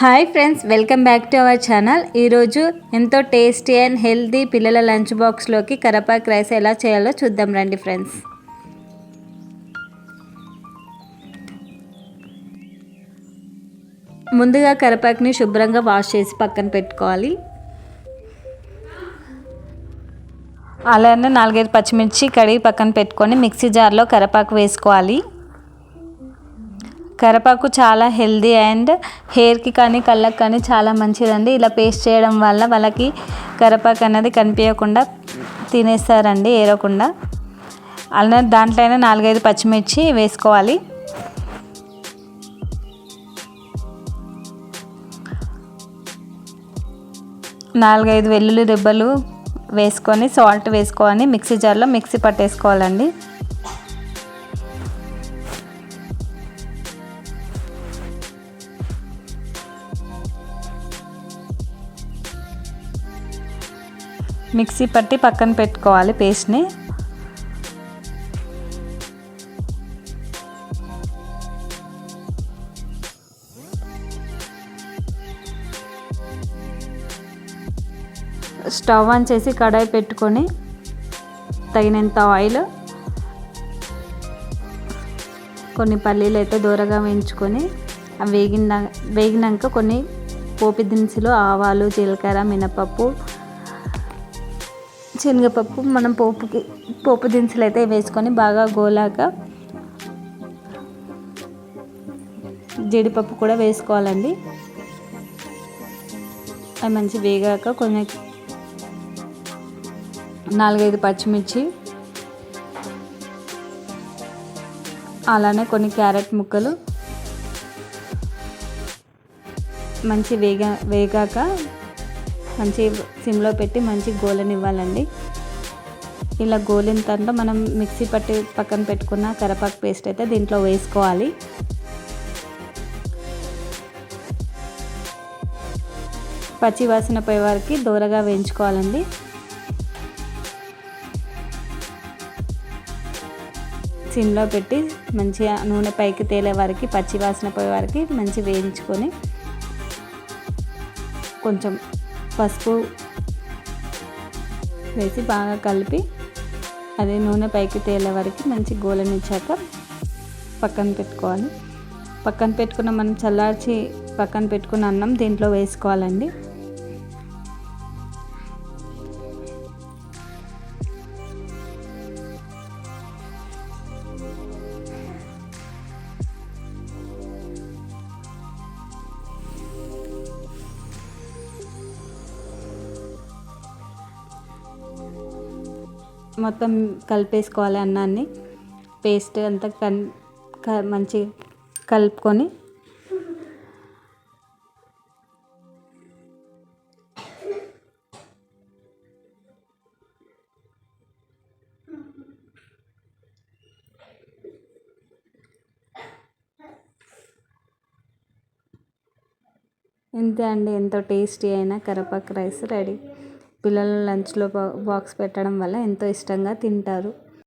Hi friends welcome back to our channel. ఈరోజు ఎంతో tasty and healthy పిల్లల lunch బాక్స్లోకి కరపాక్ రైస్ ఎలా చేయాలో చూద్దాం రండి ఫ్రెండ్స్. ముందుగా కరపాక్ని శుభ్రంగా వాష్ చేసి పక్కన పెట్టుకోవాలి. అలానే నాలుగైదు పచ్చిమిర్చి కడిగి పక్కన పెట్టుకొని మిక్సీ జార్లో కరపాకు వేసుకోవాలి. కరపాకు చాలా హెల్దీ అండ్ హెయిర్కి కానీ కళ్ళకి కానీ చాలా మంచిదండి. ఇలా పేస్ట్ చేయడం వల్ల వాళ్ళకి కరపాకు అనేది కనిపించకుండా తినేస్తారండి ఏరకుండా. అలా దాంట్లోనే నాలుగైదు పచ్చిమిర్చి వేసుకోవాలి. నాలుగైదు వెల్లుల్లి దెబ్బలు వేసుకొని సాల్ట్ వేసుకొని మిక్సీ జార్లో మిక్సీ పట్టేసుకోవాలండి. మిక్సీ పట్టి పక్కన పెట్టుకోవాలి పేస్ట్ని. స్టవ్ ఆన్ చేసి కడాయి పెట్టుకొని తగినంత ఆయిల్ కొన్ని పల్లీలు అయితే దూరగా వేయించుకొని వేగిన వేగినాక కొన్ని పోపి దినుసులు ఆవాలు జీలకర్ర మినపప్పు శనగపప్పు మనం పోపుకి పోపు దినుసులు అయితే వేసుకొని బాగా గోలాక జీడిపప్పు కూడా వేసుకోవాలండి. అవి మంచి వేగాక కొన్ని నాలుగైదు పచ్చిమిర్చి అలానే కొన్ని క్యారెట్ ముక్కలు మంచి వేగా వేగాక మంచి సిమ్లో పెట్టి మంచి గోలనివ్వాలండి. ఇలా గోలిన తర్వాత మనం మిక్సీ పట్టి పక్కన పెట్టుకున్న కరపాకు పేస్ట్ అయితే దీంట్లో వేసుకోవాలి. పచ్చి వాసన పోయే వారికి దూరగా వేయించుకోవాలండి. సిమ్లో పెట్టి మంచిగా నూనె పైకి తేలే వారికి పచ్చి వాసన పోయే వారికి మంచి వేయించుకొని కొంచెం పసుపు వేసి బాగా కలిపి అదే నూనె పైకి తేలే వరకు మంచి గోలనిచ్చాక పక్కన పెట్టుకోవాలి. పక్కన పెట్టుకున్న మనం చల్లార్చి పక్కన పెట్టుకున్న అన్నం దీంట్లో వేసుకోవాలండి. మొత్తం కలిపేసుకోవాలి అన్నాన్ని. పేస్ట్ అంతా కన్ క మంచి కలుపుకొని ఇంతే అండి. ఎంతో టేస్టీ అయిన కరపాకు రైస్ రెడీ. పిల్లలు లంచ్లో బాక్స్ పెట్టడం వల్ల ఎంతో ఇష్టంగా తింటారు.